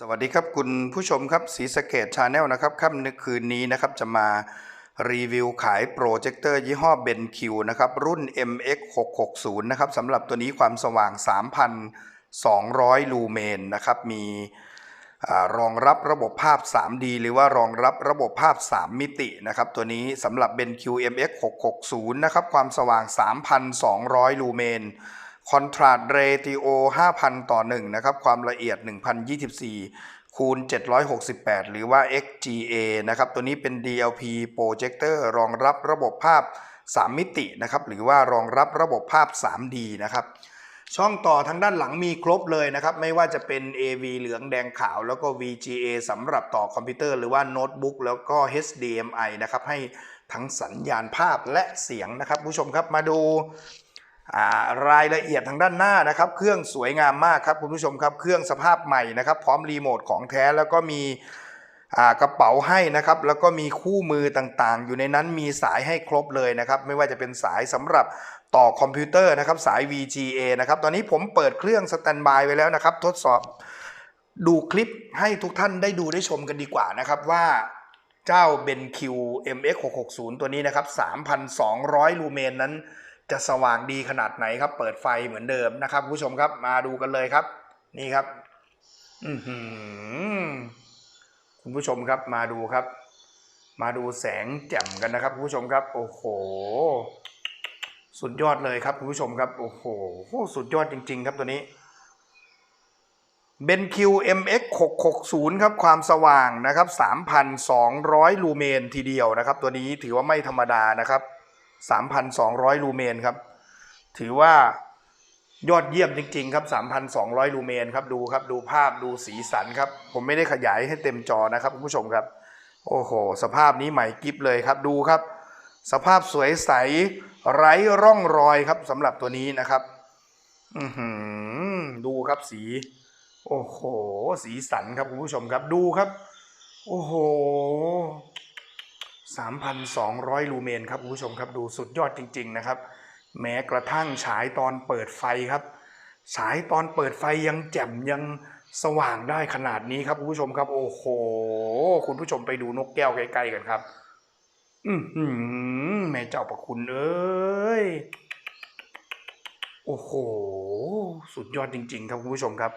สวัสดีครับคุณผู้ชมครับสีสเกตชาแนลนะครับค่ำในคืนนี้นะครับจะมารีวิวขายโปรเจคเตอร์ยี่ห้อเบนคิวนะครับรุ่น MX 660 นะครับสำหรับตัวนี้ความสว่าง 3,200 ลูเมนนะครับมีรองรับระบบภาพ 3D หรือว่ารองรับระบบภาพ 3 มิตินะครับตัวนี้สำหรับ BenQ MX 660 นะครับความสว่าง 3,200 ลูเมน คอนทราสต์เรติโอ5,000 ต่อ 1 นะครับ ความละเอียด 1,024 คูณ 768 หรือว่า XGA นะครับ ตัวนี้เป็น DLP Projector รองรับระบบภาพ 3 มิตินะครับ หรือว่ารองรับระบบภาพ 3D นะครับช่องต่อทางด้านหลังมีครบเลยนะครับ ไม่ว่าจะเป็น AV เหลืองแดงขาวแล้วก็ VGA สำหรับต่อคอมพิวเตอร์หรือว่าโน้ตบุ๊กแล้วก็ HDMI นะครับ ให้ทั้งสัญญาณภาพและเสียงนะครับ ผู้ชมครับมาดู รายละเอียดทางด้านหน้านะครับ เครื่องสวยงามมากครับคุณผู้ชมครับ เครื่องสภาพใหม่นะครับ พร้อมรีโมทของแท้แล้วก็มีกระเป๋าให้นะครับ แล้วก็มีคู่มือต่างๆ อยู่ในนั้นมีสายให้ครบเลยนะครับ ไม่ว่าจะเป็นสายสำหรับต่อคอมพิวเตอร์นะครับ สาย VGA นะครับ ตอนนี้ผมเปิดเครื่องสแตนบายไว้แล้วนะครับ ทดสอบดูคลิปให้ทุกท่านได้ดูได้ชมกันดีกว่านะครับว่าเจ้า BenQ MX 660 ตัวนี้นะครับ 3,200 ลูเมนนั้น จะสว่างดีขนาดไหนครับ เปิดไฟเหมือนเดิมนะครับผู้ชมครับมาดูกันเลยครับ นี่ครับคุณผู้ชมครับมาดูครับ มาดูแสงแจ่มกันนะครับคุณผู้ชมครับ โอ้โห สุดยอดเลยครับคุณผู้ชมครับ โอ้โหสุดยอดจริง ๆ ครับตัวนี้เบนคิว MX 660ครับความสว่างนะครับ 3,200 ลูเมนทีเดียวนะครับ ตัวนี้ถือว่าไม่ธรรมดานะครับ 3,200 ลูเมนครับ ถือว่ายอดเยี่ยมจริง ๆ ครับ 3,200 ลูเมนครับดูครับดูภาพดูสีสันครับ ผมไม่ได้ขยายให้เต็มจอนะครับคุณผู้ชมครับ โอ้โห สภาพนี้ใหม่กิฟเลยครับดูครับ สภาพสวยใสไร้ร่องรอยครับสำหรับตัวนี้นะครับอือดูครับสี โอ้โห สีสันครับคุณผู้ชมครับดูครับ โอ้โห 3,200 ลูเมนครับคุณผู้ชมครับดูสุดยอดจริง ๆ นะครับ แม้กระทั่งฉายตอนเปิดไฟครับ ฉายตอนเปิดไฟยังแจ่มยังสว่างได้ขนาดนี้ครับคุณผู้ชมครับ โอ้โห คุณผู้ชมไปดูนกแก้วใกล้ๆกันครับ อือหือแม่เจ้าประคุณเอ้ยโอ้โห สุดยอดจริง ๆ ครับคุณผู้ชมครับ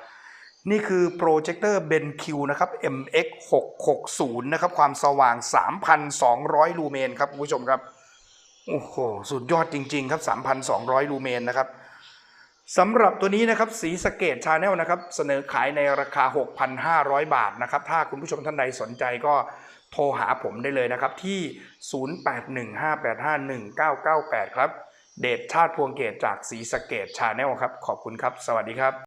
นี่คือโปรเจคเตอร์ BenQ นะครับ MX 660นะครับ ความสว่าง 3,200 ลูเมนครับคุณผู้ชมครับ โอ้โห สุดยอดจริง ๆ ครับ 3,200 ลูเมนนะครับสำหรับตัวนี้นะครับสีสเกตชาแนลนะครับ เสนอขายในราคา 6,500 บาทนะครับ ถ้าคุณผู้ชมท่านใดสนใจก็โทรหาผมได้เลยนะครับ ที่ 0815851998 ครับ เดชชาติพวงเกตจากสีสเกตชาแนลครับ ขอบคุณครับ สวัสดีครับ